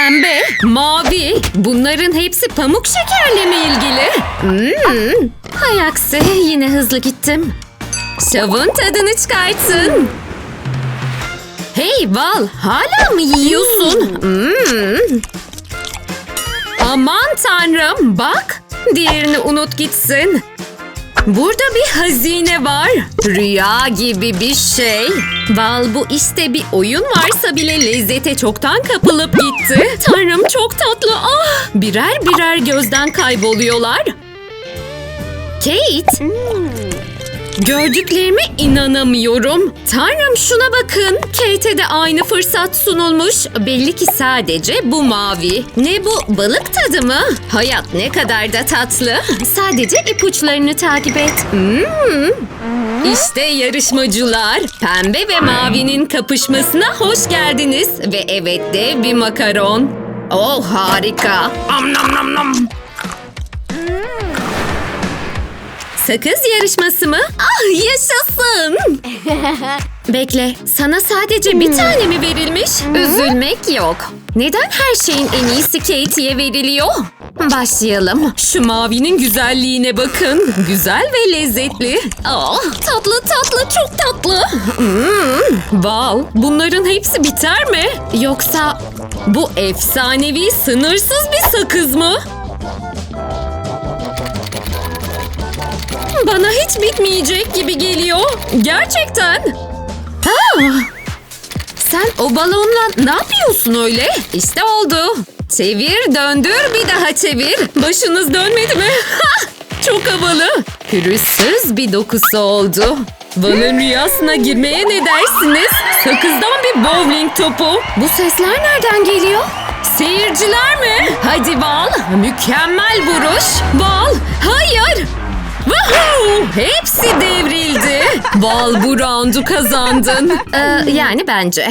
pembe, mavi. Bunların hepsi pamuk şekerle mi ilgili? Hmm. Hay aksi yine hızlı gittim. Şovun tadını çıkartın. Hey Val hala mı yiyorsun? Hmm. Aman tanrım bak. Diğerini unut gitsin. Burada bir hazine var. Rüya gibi bir şey. Val bu işte bir oyun varsa bile lezzete çoktan kapılıp gitti. Tanrım çok tatlı. Ah! Birer birer gözden kayboluyorlar. Kate. Gördüklerime inanamıyorum. Tanrım şuna bakın. Kate'e de aynı fırsat sunulmuş. Belli ki sadece bu mavi. Ne bu? Balık tadı mı? Hayat ne kadar da tatlı. Sadece ipuçlarını takip et. Hmm. İşte yarışmacılar. Pembe ve mavinin kapışmasına hoş geldiniz. Ve evet de bir makaron. Oh harika. Am nam nam nam. Sakız yarışması mı? Ah yaşasın. Bekle, sana sadece bir tane mi verilmiş? Üzülmek yok. Neden her şeyin en iyisi Katie'ye veriliyor? Başlayalım. Şu mavinin güzelliğine bakın. Güzel ve lezzetli. Ah, tatlı tatlı çok tatlı. Hmm, wow, bunların hepsi biter mi? Yoksa bu efsanevi sınırsız bir sakız mı? Bana hiç bitmeyecek gibi geliyor. Gerçekten. Ha! Sen o balonla ne yapıyorsun öyle? İşte oldu. Çevir, döndür, bir daha çevir. Başınız dönmedi mi? Çok havalı. Pürüzsüz bir dokusu oldu. Balın rüyasına girmeye ne dersiniz? Sakızdan bir bowling topu. Bu sesler nereden geliyor? Seyirciler mi? Hadi Bal, mükemmel vuruş. Bal, hayır. Woohoo! Hepsi devrildi. Bal bu roundu kazandın. Ee, yani bence.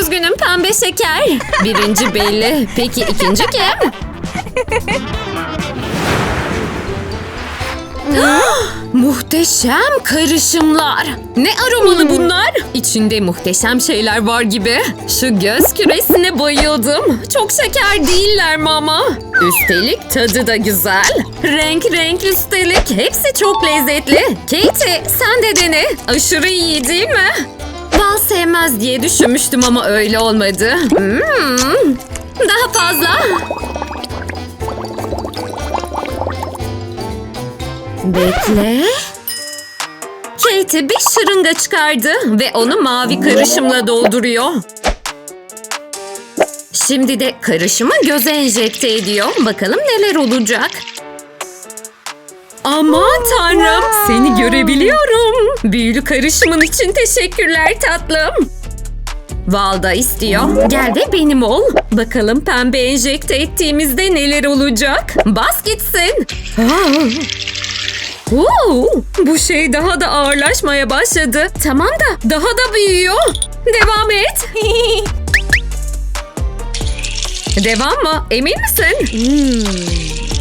Üzgünüm pembe şeker. Birinci belli. Peki ikinci kim? Muhteşem karışımlar. Ne aromalı bunlar? İçinde muhteşem şeyler var gibi. Şu göz küresine bayıldım. Çok şeker değiller mama. Üstelik tadı da güzel. Renk renk üstelik. Hepsi çok lezzetli. Katie sen de dene. Aşırı iyi değil mi? Bal sevmez diye düşünmüştüm ama öyle olmadı. Hmm. Daha fazla. Bekle. Katie bir şırınga çıkardı ve onu mavi karışımla dolduruyor. Şimdi de karışımı göze enjekte ediyor. Bakalım neler olacak. Aman tanrım seni görebiliyorum. Büyülü karışımın için teşekkürler tatlım. Valda istiyor. Gel de benim ol. Bakalım pembe enjekte ettiğimizde neler olacak. Bas gitsin. Aa, Oo, bu şey daha da ağırlaşmaya başladı. Tamam da daha da büyüyor. Devam et. Devam mı? Emin misin?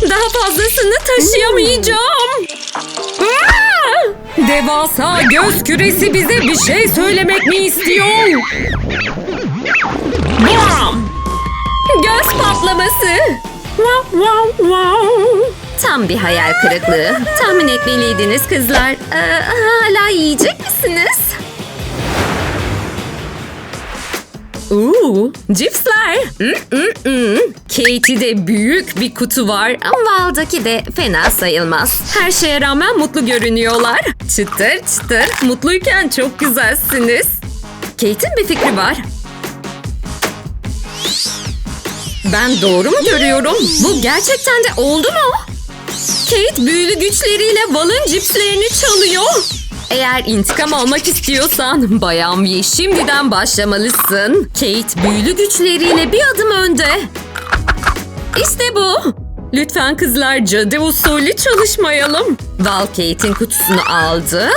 Daha fazlasını taşıyamayacağım. Aa! Devasa göz küresi bize bir şey söylemek mi istiyor? Bam! Göz patlaması. Wow, wow, wow. Tam bir hayal kırıklığı. Tahmin etmeliydiniz kızlar. Ee, hala yiyecek misiniz? Uuu, cipsler. Mm, mm, mm. Katie'de büyük bir kutu var ama Val'daki de fena sayılmaz. Her şeye rağmen mutlu görünüyorlar. Çıtır çıtır, mutluyken çok güzelsiniz. Kate'in bir fikri var. Ben doğru mu görüyorum? Bu gerçekten de oldu mu? Kate büyülü güçleriyle Val'ın cipslerini çalıyor. Eğer intikam almak istiyorsan Bayan V şimdiden başlamalısın. Kate büyülü güçleriyle bir adım önde. İşte bu. Lütfen kızlar cadı usulü çalışmayalım. Val Kate'in kutusunu aldı.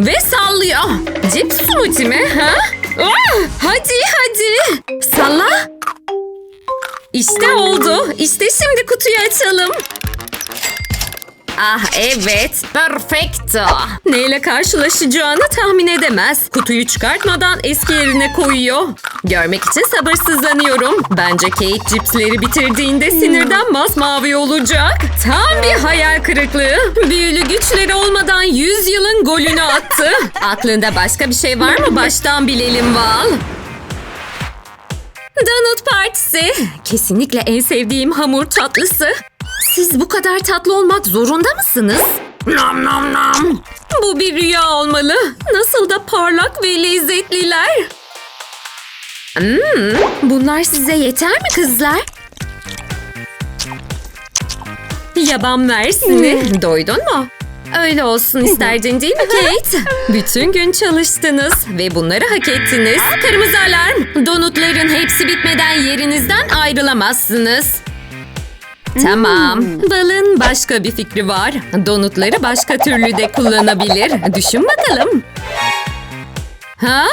Ve sallıyor. Cips smoothie mi ha? Ah, hadi hadi. Salla. İşte oldu. İşte şimdi kutuyu açalım. Ah evet, perfecto. Neyle karşılaşacağını tahmin edemez. Kutuyu çıkartmadan eski yerine koyuyor. Görmek için sabırsızlanıyorum. Bence Kate cipsleri bitirdiğinde sinirden masmavi olacak. Tam bir hayal kırıklığı. Büyülü güçleri olmadan 100 yılın golünü attı. Aklında başka bir şey var mı? Baştan bilelim Val. Donut partisi. Kesinlikle en sevdiğim hamur tatlısı. Siz bu kadar tatlı olmak zorunda mısınız? Nam nam nam. Bu bir rüya olmalı. Nasıl da parlak ve lezzetliler. Hmm, bunlar size yeter mi kızlar? Yaban versini. Doydun mu? Öyle olsun isterdin değil mi Kate? Bütün gün çalıştınız ve bunları hak ettiniz. Kırmızı alarm. Donutların hepsi bitmeden yerinizden ayrılamazsınız. Tamam. Balın başka bir fikri var. Donutları başka türlü de kullanabilir. Düşün bakalım. Ha?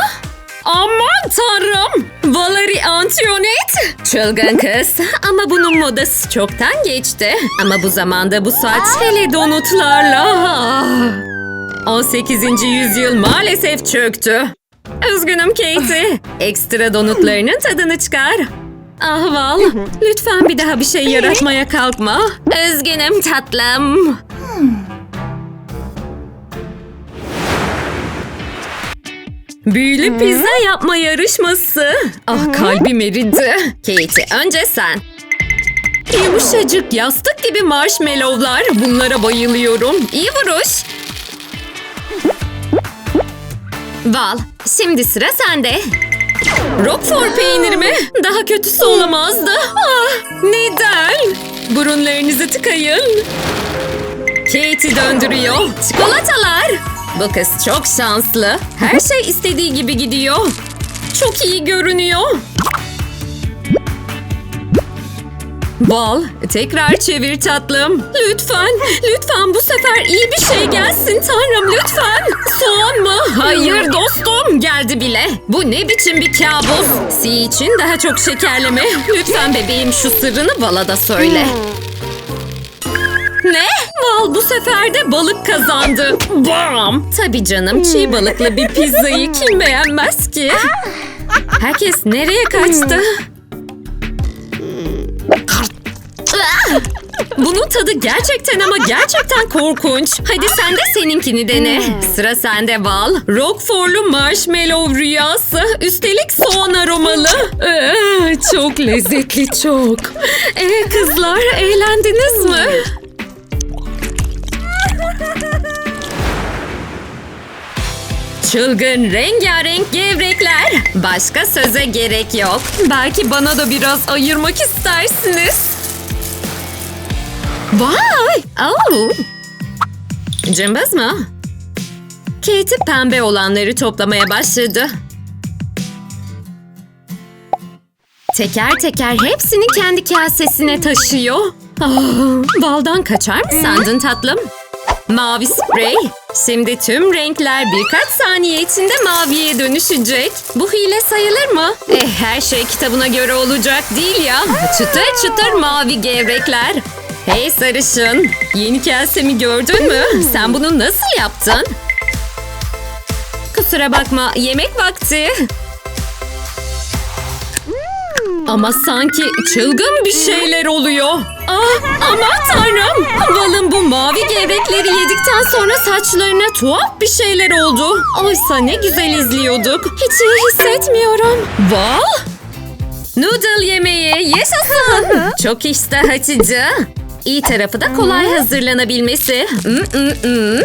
Aman tanrım! Valerie Antoinette! Çılgın kız. Ama bunun modası çoktan geçti. Ama bu zamanda bu saç hele donutlarla. 18. yüzyıl maalesef çöktü. Üzgünüm Katie. Ekstra donutlarının tadını çıkar. Ah Val, lütfen bir daha bir şey yaratmaya kalkma. Üzgünüm tatlım. Büyülü pizza yapma yarışması. Ah kalbim eridi. Katie önce sen. Yumuşacık yastık gibi marshmallowlar. Bunlara bayılıyorum. İyi vuruş. Val, şimdi sıra sende. Roquefort peyniri mi? Daha kötüsü olamazdı. Ah, neden? Burunlarınızı tıkayın. Katie döndürüyor. Çikolatalar. Bu kız çok şanslı. Her şey istediği gibi gidiyor. Çok iyi görünüyor. Bal, tekrar çevir tatlım. Lütfen, lütfen bu sefer iyi bir şey gelsin tanrım lütfen. Soğan mı? Hayır dostum, geldi bile. Bu ne biçim bir kabus? Si için daha çok şekerleme. Lütfen bebeğim şu sırrını bala da söyle. Ne? Val bu sefer de balık kazandı. Bam! Tabii canım çiğ balıklı bir pizzayı kim beğenmez ki? Herkes nereye kaçtı? Bunun tadı gerçekten ama gerçekten korkunç. Hadi sen de seninkini dene. Sıra sende Val. Roquefort'lu marshmallow rüyası. Üstelik soğan aromalı. Ee, çok lezzetli çok. Ee, kızlar eğlendiniz mi? Çılgın rengarenk gevrekler. Başka söze gerek yok. Belki bana da biraz ayırmak istersiniz. Vay! Oh. Cımbız mı? Katie pembe olanları toplamaya başladı. Teker teker hepsini kendi kasesine taşıyor. Ah, baldan kaçar mı sandın tatlım? Mavi sprey. Şimdi tüm renkler birkaç saniye içinde maviye dönüşecek. Bu hile sayılır mı? Eh her şey kitabına göre olacak değil ya. Çıtır çıtır mavi gevrekler. Hey sarışın, yeni kasemi gördün mü? Sen bunu nasıl yaptın? Kusura bakma, yemek vakti. Ama sanki çılgın bir şeyler oluyor. Ah, aman tanrım. Val'ın bu mavi gevrekleri yedikten sonra saçlarına tuhaf bir şeyler oldu. Oysa ne güzel izliyorduk. Hiç iyi hissetmiyorum. Val? Noodle yemeği yaşasın. Çok iştah açıcı. İyi tarafı da kolay hazırlanabilmesi. Mm, mm, mm.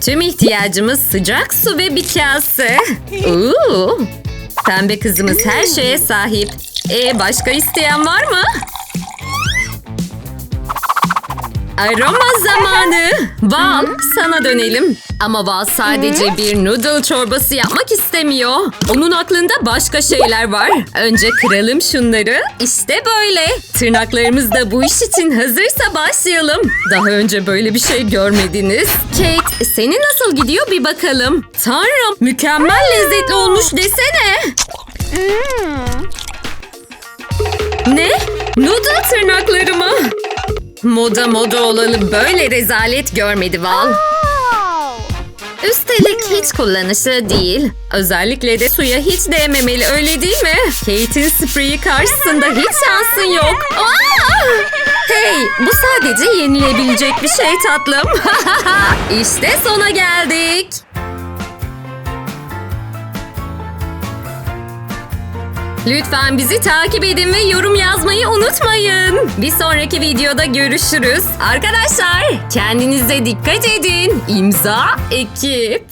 Tüm ihtiyacımız sıcak su ve bir kase. Oo. Pembe kızımız her şeye sahip. E başka isteyen var mı? Aroma zamanı. Val sana dönelim. Ama Val sadece bir noodle çorbası yapmak istemiyor. Onun aklında başka şeyler var. Önce kıralım şunları. İşte böyle. Tırnaklarımız da bu iş için hazırsa başlayalım. Daha önce böyle bir şey görmediniz. Kate senin nasıl gidiyor bir bakalım. Tanrım mükemmel lezzetli olmuş desene. Ne? Noodle tırnaklarımı. Moda moda olalı böyle rezalet görmedi Val. Üstelik hiç kullanışlı değil. Özellikle de suya hiç değmemeli öyle değil mi? Kate'in spreyi karşısında hiç şansın yok. Hey bu sadece yenilebilecek bir şey tatlım. işte sona geldik. Lütfen bizi takip edin ve yorum yazmayı unutmayın. Bir sonraki videoda görüşürüz. Arkadaşlar kendinize dikkat edin. İmza ekip.